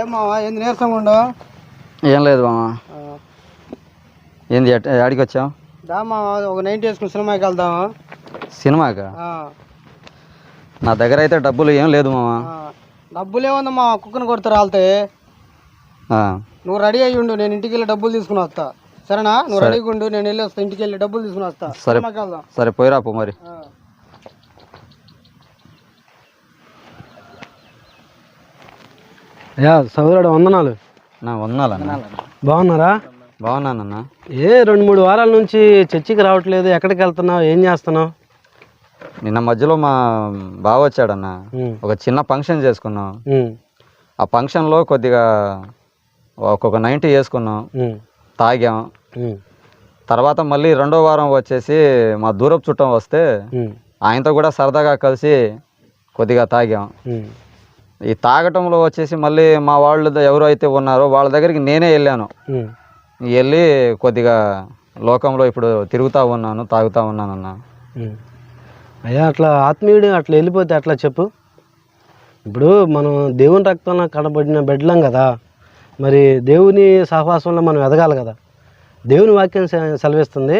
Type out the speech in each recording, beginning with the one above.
ఏం మావా ఏంది నీరసంగా ఉండవు ఏం లేదు మామ. ఏంది యాడికి వచ్చావు? దా మావా ఒక నైన్టీ వేసుకుని సినిమాకి వెళ్దాము? సినిమాకా? నా దగ్గర అయితే డబ్బులు ఏం లేదు మామ. డబ్బులు ఏముంది మా కుక్కను కొడతారు వాళ్ళతే నువ్వు రెడీ అయ్యి ఉండు నేను ఇంటికి వెళ్ళి డబ్బులు తీసుకుని వస్తా. సరేనా? నువ్వు రెడీగా ఉండు నేను వెళ్ళి వస్తా ఇంటికి వెళ్ళి డబ్బులు తీసుకుని వస్తా. సరే. సరే పోయిరా పో మరి. యా సోదరుడు వందనాలు. నా వందాలన్న బాగున్నారా? బాగున్నానన్న. ఏ రెండు మూడు వారాల నుంచి చర్చికి రావట్లేదు. ఎక్కడికి వెళ్తున్నావు? ఏం చేస్తున్నావు? నిన్న మధ్యలో మా బావ వచ్చాడన్న. ఒక చిన్న ఫంక్షన్ చేసుకున్నాం. ఆ ఫంక్షన్లో కొద్దిగా ఒక్కొక్క నైంటీ వేసుకున్నాం. తాగాం. తర్వాత మళ్ళీ రెండో వారం వచ్చేసి మా దూరపు చుట్టం వస్తే ఆయనతో కూడా సరదాగా కలిసి కొద్దిగా తాగాం. ఈ తాగటంలో వచ్చేసి మళ్ళీ మా వాళ్ళు ఎవరు అయితే ఉన్నారో వాళ్ళ దగ్గరికి నేనే వెళ్ళాను. వెళ్ళి కొద్దిగా లోకంలో ఇప్పుడు తిరుగుతూ ఉన్నాను తాగుతూ ఉన్నానన్న ఉమ్. అయ్యా అట్లా ఆత్మీయుడు అట్లా వెళ్ళిపోతే అట్లా చెప్పు. ఇప్పుడు మనం దేవుని రక్తంలో కనబడిన బిడ్డలం కదా మరి దేవుని సహవాసంలో మనం ఎదగాలి కదా. దేవుని వాక్యం సెలవిస్తుంది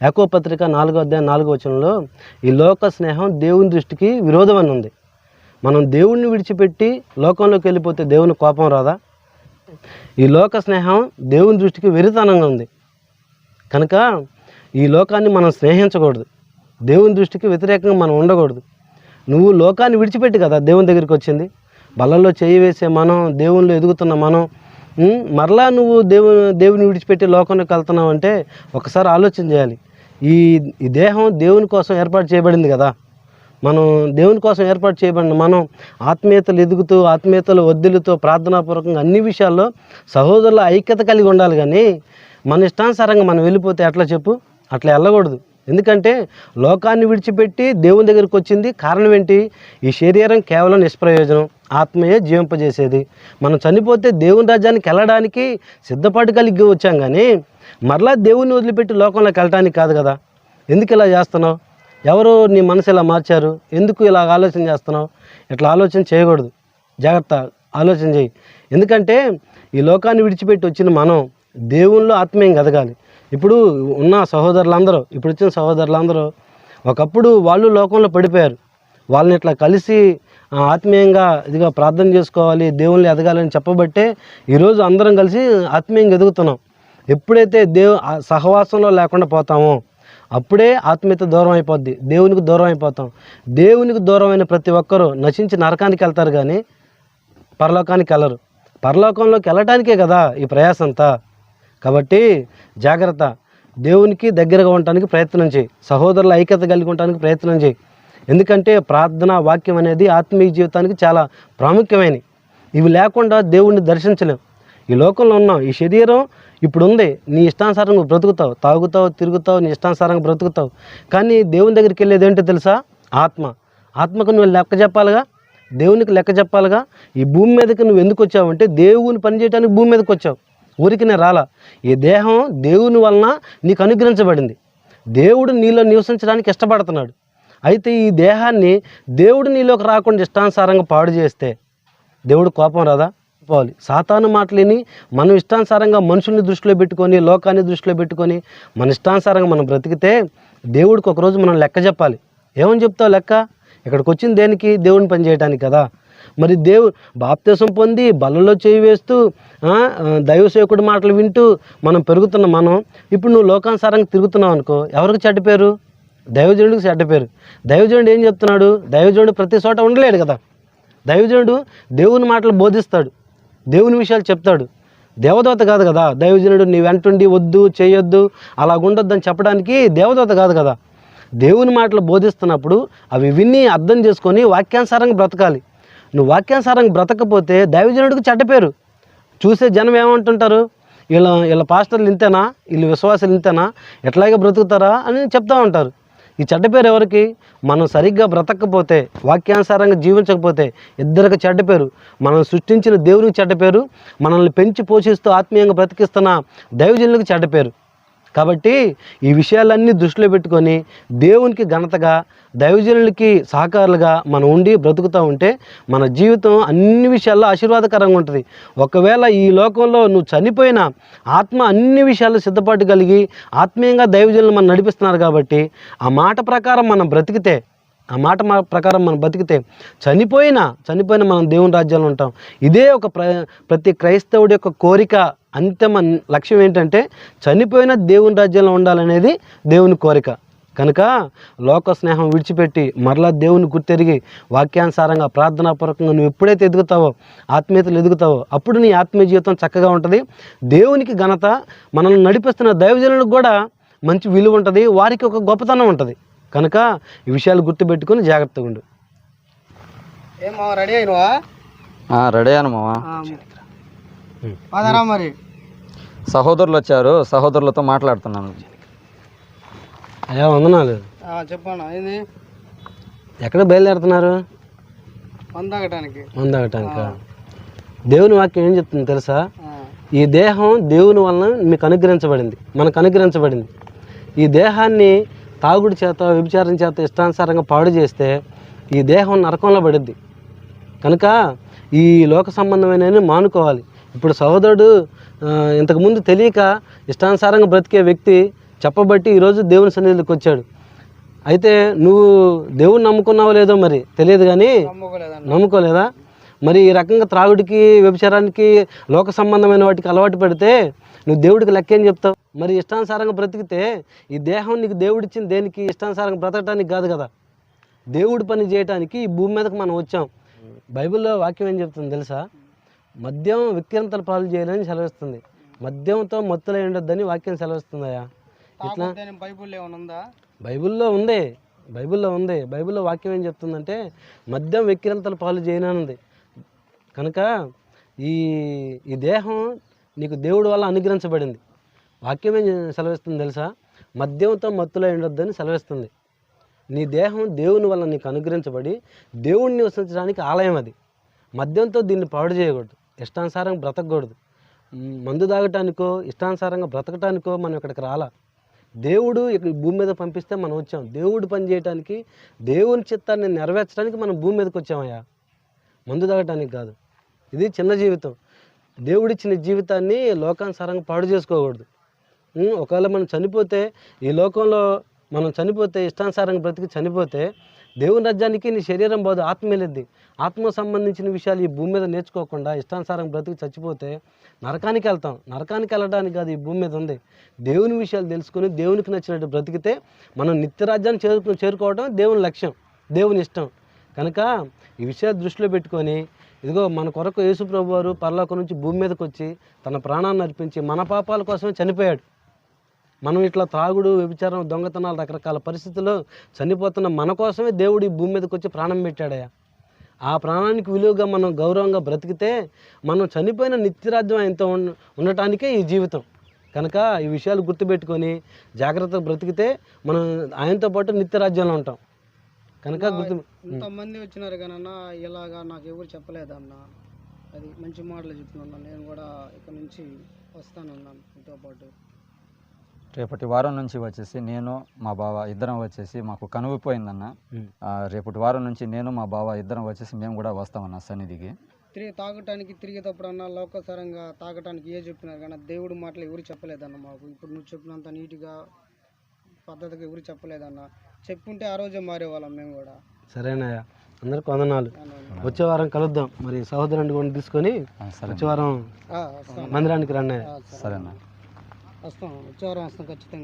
యాకో పత్రిక నాలుగో అధ్యాయం నాలుగో వచనంలో ఈ లోక స్నేహం దేవుని దృష్టికి విరోధం అని ఉంది. మనం దేవుణ్ణి విడిచిపెట్టి లోకంలోకి వెళ్ళిపోతే దేవుని కోపం రాదా? ఈ లోక స్నేహం దేవుని దృష్టికి వెరితనంగా ఉంది. కనుక ఈ లోకాన్ని మనం స్నేహించకూడదు. దేవుని దృష్టికి వ్యతిరేకంగా మనం ఉండకూడదు. నువ్వు లోకాన్ని విడిచిపెట్టి కదా దేవుని దగ్గరికి వచ్చింది. బలలో చేయి వేసే మనం దేవుళ్ళు ఎదుగుతున్న మనం మరలా నువ్వు దేవు దేవుని విడిచిపెట్టి లోకంలోకి వెళ్తున్నావు అంటే ఒకసారి ఆలోచన చేయాలి. ఈ ఈ దేహం దేవుని కోసం ఏర్పాటు చేయబడింది కదా. మనం దేవుని కోసం ఏర్పాటు చేయబడిన మనం ఆత్మీయతలు ఎదుగుతూ ఆత్మీయతలు వద్దులతో ప్రార్థనాపూర్వకంగా అన్ని విషయాల్లో సహోదరుల ఐక్యత కలిగి ఉండాలి కానీ మన ఇష్టానుసారంగా మనం వెళ్ళిపోతే ఎట్లా చెప్పు? అట్లా వెళ్ళకూడదు. ఎందుకంటే లోకాన్ని విడిచిపెట్టి దేవుని దగ్గరికి వచ్చింది కారణం ఏంటి? ఈ శరీరం కేవలం నిష్ప్రయోజనం ఆత్మయే జీవింపజేసేది. మనం చనిపోతే దేవుని రాజ్యానికి వెళ్ళడానికి సిద్ధపాటు కలిగి వచ్చాం కానీ మరలా దేవుని వదిలిపెట్టి లోకంలోకి వెళ్ళడానికి కాదు కదా. ఎందుకు ఇలా చేస్తున్నావు? ఎవరు నీ మనసు ఇలా మార్చారు? ఎందుకు ఇలా ఆలోచన చేస్తున్నావు? ఇట్లా ఆలోచన చేయకూడదు. జాగ్రత్త ఆలోచన చేయి. ఎందుకంటే ఈ లోకాన్ని విడిచిపెట్టి వచ్చిన మనం దేవుళ్ళు ఆత్మీయంగా ఎదగాలి ఇప్పుడు ఉన్న సహోదరులందరూ ఇప్పుడు వచ్చిన సహోదరులందరూ ఒకప్పుడు వాళ్ళు లోకంలో పడిపోయారు. వాళ్ళని ఇట్లా కలిసి ఆ, ఆత్మీయంగా ఇదిగా ప్రార్థన చేసుకోవాలి దేవుళ్ళని ఎదగాలని చెప్పబట్టే ఈరోజు అందరం కలిసి ఆత్మీయంగా ఎదుగుతున్నాం. ఎప్పుడైతే దేవు సహవాసంలో లేకుండా పోతామో అప్పుడే ఆత్మీయత దూరం అయిపోద్ది. దేవునికి దూరం అయిపోతాం. దేవునికి దూరమైన ప్రతి ఒక్కరూ నశించి నరకానికి వెళ్తారు కానీ పరలోకానికి వెళ్ళరు. పరలోకంలోకి వెళ్ళటానికే కదా ఈ ప్రయాస అంతా కాబట్టి జాగ్రత్త. దేవునికి దగ్గరగా ఉండటానికి ప్రయత్నం చేయి. సహోదరుల ఐక్యత కలిగి ఉండటానికి ప్రయత్నం చేయి. ఎందుకంటే ప్రార్థన వాక్యం అనేది ఆత్మీయ జీవితానికి చాలా ప్రాముఖ్యమైనవి ఇవి లేకుండా దేవుణ్ణి దర్శించలేము ఈ లోకంలో ఉన్నాం ఈ శరీరం ఇప్పుడు ఉంది నీ ఇష్టానుసారంగా నువ్వు బ్రతుకుతావు. తాగుతావు తిరుగుతావు నీ ఇష్టానుసారంగా బ్రతుకుతావు. కానీ దేవుని దగ్గరికి వెళ్ళేది ఏంటో తెలుసా? ఆత్మ. ఆత్మకు నువ్వు లెక్క చెప్పాలిగా? దేవునికి లెక్క చెప్పాలిగా? ఈ భూమి మీదకి నువ్వు ఎందుకు వచ్చావంటే దేవుని పని చేయడానికి భూమి మీదకి వచ్చావు. ఊరికి నేను రాలా. ఈ దేహం దేవుని వలన నీకు అనుగ్రహించబడింది. దేవుడు నీలో నివసించడానికి ఇష్టపడుతున్నాడు. అయితే ఈ దేహాన్ని దేవుడు నీలోకి రాకుండా ఇష్టానుసారంగా పాడు చేస్తే దేవుడు కోపం రాదా? పోవాలి సాతాను మాటలిని మనం ఇష్టానుసారంగా మనుషుల్ని దృష్టిలో పెట్టుకొని లోకాన్ని దృష్టిలో పెట్టుకొని మన ఇష్టానుసారంగా మనం బ్రతికితే దేవుడికి ఒకరోజు మనం లెక్క చెప్పాలి. ఏమని చెప్తావు లెక్క? ఇక్కడికి వచ్చింది దేనికి? దేవుని పని చేయడానికి కదా. మరి దేవు బాప్తీసం పొంది బలలో చేయి వేస్తూ దైవ సేవకుడి మాటలు వింటూ మనం పెరుగుతున్న మనం ఇప్పుడు నువ్వు లోకానుసారంగా తిరుగుతున్నావు అనుకో ఎవరికి చెడ్డ పేరు? దైవజనుడికి చెడ్డ పేరు. దైవజనుడు ఏం చెప్తున్నాడు? దైవజనుడు ప్రతి చోట ఉండలేడు కదా. దైవజనుడు దేవుని మాటలు బోధిస్తాడు. దేవుని విషయాలు చెప్తాడు. దేవదూత కాదు కదా. దైవజనుడు నీ వెంటుండి వద్దు చేయొద్దు అలాగుండొద్దని అని చెప్పడానికి దేవదూత కాదు కదా. దేవుని మాటలు బోధిస్తున్నప్పుడు అవి విని అర్థం చేసుకొని వాక్యానుసారంగా బ్రతకాలి. నువ్వు వాక్యానుసారంగా బ్రతకపోతే దైవజనుడికి చెడ్డ పేరు. చూసే జనం ఏమంటుంటారు? వీళ్ళ వీళ్ళ పాస్టర్లు ఇంతేనా? వీళ్ళు విశ్వాసాలు ఇంతేనా? ఎట్లాగే బ్రతుకుతారా? అని చెప్తా ఉంటారు. ఈ చెడ్డ పేరు ఎవరికి? మనం సరిగ్గా బ్రతకపోతే వాక్యానుసారంగా జీవించకపోతే ఇద్దరికి చెడ్డ పేరు. మనం సృష్టించిన దేవునికి చెడ్డ పేరు మనల్ని పెంచి పోషిస్తూ ఆత్మీయంగా బ్రతికిస్తున్న దైవజనులకు చెడ్డ పేరు. కాబట్టి ఈ విషయాలన్నీ దృష్టిలో పెట్టుకొని దేవునికి ఘనతగా దైవజనులకి సహకారులుగా మనం ఉండి బ్రతుకుతూ ఉంటే మన జీవితం అన్ని విషయాల్లో ఆశీర్వాదకరంగా ఉంటుంది. ఒకవేళ ఈ లోకంలో నువ్వు చనిపోయినా ఆత్మ అన్ని విషయాల్లో సిద్ధపాటు కలిగి ఆత్మీయంగా దైవజనులు మనం నడిపిస్తున్నారు కాబట్టి ఆ మాట ప్రకారం మనం బ్రతికితే ఆ మాట మా ప్రకారం మనం బతికితే చనిపోయినా చనిపోయినా మనం దేవుని రాజ్యాలు ఉంటాం. ఇదే ఒక ప్ర ప్రతి క్రైస్తవుడి యొక్క కోరిక అంతిమ లక్ష్యం ఏంటంటే చనిపోయిన దేవుని రాజ్యంలో ఉండాలనేది దేవుని కోరిక. కనుక లోక స్నేహం విడిచిపెట్టి మరలా దేవుని గుర్తెరిగి వాక్యానుసారంగా ప్రార్థనాపూర్వకంగా నువ్వు ఎప్పుడైతే ఎదుగుతావో ఆత్మీయతలు ఎదుగుతావో అప్పుడు నీ ఆత్మీయ జీవితం చక్కగా ఉంటుంది. దేవునికి ఘనత మనల్ని నడిపిస్తున్న దైవజనులకు కూడా మంచి విలువ ఉంటుంది. వారికి ఒక గొప్పతనం ఉంటుంది. కనుక ఈ విషయాలు గుర్తుపెట్టుకొని జాగ్రత్తగా ఉండు. ఏం మావ రెడీ అయినవా? ఆ, రెడీ అయ్యాను మావా. పదరా మరి. సహోదరులు వచ్చారు సహోదరులతో మాట్లాడుతున్నాను. అయ్యా వందనాలు. ఏంది? ఎక్కడ బయలుదేరుతున్నారు? మందాగటానికి. మందాగటానిక? దేవుని వాక్యం ఏం చెప్తుంది తెలుసా? ఈ దేహం దేవుని వలన మీకు అనుగ్రహించబడింది. మనకు అనుగ్రహించబడింది. ఈ దేహాన్ని తాగుడు చేత వ్యభిచారం చేత ఇష్టానుసారంగా పాడు చేస్తే ఈ దేహం నరకంలో పడుద్ది. కనుక ఈ లోక సంబంధమైన మానుకోవాలి. ఇప్పుడు సహోదరుడు ఇంతకుముందు తెలియక ఇష్టానుసారంగా బ్రతికే వ్యక్తి చెప్పబట్టి ఈరోజు దేవుని సన్నిధిలోకి వచ్చాడు. అయితే నువ్వు దేవుని నమ్ముకున్నావో లేదో మరి తెలియదు కానీ నమ్ముకోలేదా? మరి ఈ రకంగా త్రాగుడికి వ్యభిచారానికి లోక సంబంధమైన వాటికి అలవాటు పడితే నువ్వు దేవుడికి లెక్క ఏం చెప్తావు? మరి ఇష్టానుసారంగా బ్రతికితే ఈ దేహం నీకు దేవుడిచ్చింది దేనికి? ఇష్టానుసారంగా బ్రతకడానికి కాదు కదా. దేవుడి పని చేయడానికి ఈ భూమి మీదకి మనం వచ్చాం. బైబిల్లో వాక్యం ఏం చెప్తుంది తెలుసా? మద్యం వ్యక్తిగంతల పాలు చేయాలని సెలవిస్తుంది. మద్యంతో మత్తులై ఉండొద్దని వాక్యం సెలవిస్తుందయ్యా. ఇట్లా తాగుతే బైబుల్ ఏమైనా ఉందా? బైబిల్లో ఉంది. బైబిల్లో ఉంది. బైబిల్లో వాక్యం ఏం చెప్తుందంటే మద్యం వెక్కిరంతల పాలు చేయనుంది కనుక ఈ ఈ దేహం నీకు దేవుడి వల్ల అనుగ్రహించబడింది. వాక్యం ఏం సెలవిస్తుంది తెలుసా? మద్యంతో మత్తులో ఉండొద్దని సెలవిస్తుంది. నీ దేహం దేవుని వల్ల నీకు అనుగ్రహించబడి దేవుణ్ణి నివసించడానికి ఆలయం అది. మద్యంతో దీన్ని పాడు చేయకూడదు. ఇష్టానుసారంగా బ్రతకూడదు మందు తాగటానికో ఇష్టానుసారంగా బ్రతకటానికో మనం ఇక్కడికి రాలా. దేవుడు ఇక్కడ భూమి మీద పంపిస్తే మనం వచ్చాం. దేవుడు పని చేయడానికి దేవుని చిత్తాన్ని నెరవేర్చడానికి మనం భూమి మీదకి వచ్చామయ్యా. మందు తాగటానికి కాదు. ఇది చిన్న జీవితం. దేవుడిచ్చిన జీవితాన్ని లోకానుసారంగా పాడు చేసుకోకూడదు. ఒకవేళ మనం చనిపోతే ఈ లోకంలో మనం చనిపోతే ఇష్టానుసారంగా బ్రతికి చనిపోతే దేవుని రాజ్యానికి నీ శరీరం పోదు ఆత్మ వెళ్ళిద్ది ఆత్మ సంబంధించిన విషయాలు ఈ భూమి మీద నేర్చుకోకుండా ఇష్టానుసారం బ్రతికి చచ్చిపోతే నరకానికి వెళ్తాం. నరకానికి వెళ్ళడానికి కాదు ఈ భూమి మీద ఉంది. దేవుని విషయాలు తెలుసుకొని దేవునికి నచ్చినట్టు బ్రతికితే మనం నిత్యరాజ్యాన్ని చేరుకు చేరుకోవడం దేవుని లక్ష్యం దేవుని ఇష్టం. కనుక ఈ విషయాలు దృష్టిలో పెట్టుకొని ఇదిగో మన కొరకు యేసుప్రభు వారు పరలోకం నుంచి భూమి మీదకి వచ్చి తన ప్రాణాన్ని అర్పించి మన పాపాల కోసమే చనిపోయాడు. మనం ఇట్లా త్రాగుడు వ్యభిచారం దొంగతనాలు రకరకాల పరిస్థితుల్లో చనిపోతున్న మన కోసమే దేవుడు ఈ భూమి మీదకి వచ్చి ప్రాణం పెట్టాడయ్యా. ఆ ప్రాణానికి విలువగా మనం గౌరవంగా బ్రతికితే మనం చనిపోయిన నిత్యరాజ్యం ఆయనతో ఉండ ఉండటానికే ఈ జీవితం. కనుక ఈ విషయాలు గుర్తుపెట్టుకొని జాగ్రత్తగా బ్రతికితే మనం ఆయనతో పాటు నిత్యరాజ్యంలో ఉంటాం. కనుక గుర్తు ఇంతమంది వచ్చినారు కానీ ఇలాగా నాకు ఎవరు చెప్పలేదన్న అది మంచి మాటలు చెప్తున్నా నేను కూడా ఇక్కడ నుంచి వస్తానన్నాను మీతో పాటు. రేపటి వారం నుంచి వచ్చేసి నేను మా బావ ఇద్దరం వచ్చేసి మాకు కనువిపోయిందన్న. రేపటి వారం నుంచి నేను మా బావ ఇద్దరం వచ్చేసి మేము కూడా వస్తామన్న సన్నిధికి. తిరిగి తాగటానికి తిరిగేటప్పుడు అన్న లోకసరంగా తాగటానికి ఏ చెప్పినారు? కానీ దేవుడి మాటలు ఎవరు చెప్పలేదన్న మాకు. ఇప్పుడు నువ్వు చెప్పినంత నీట్గా పద్ధతిగా ఎవరు చెప్పలేదన్న. చెప్పుంటే ఆ రోజే మారేవాళ్ళం మేము కూడా. సరేనాయా అందరికి వందనాలు. వచ్చే వారం కలుద్దాం. మరి సహోదరుని కూడా తీసుకొని వచ్చే వారం మందిరానికి సరే. సరేనా వస్తాం వచ్చే వారం వస్తాం ఖచ్చితంగా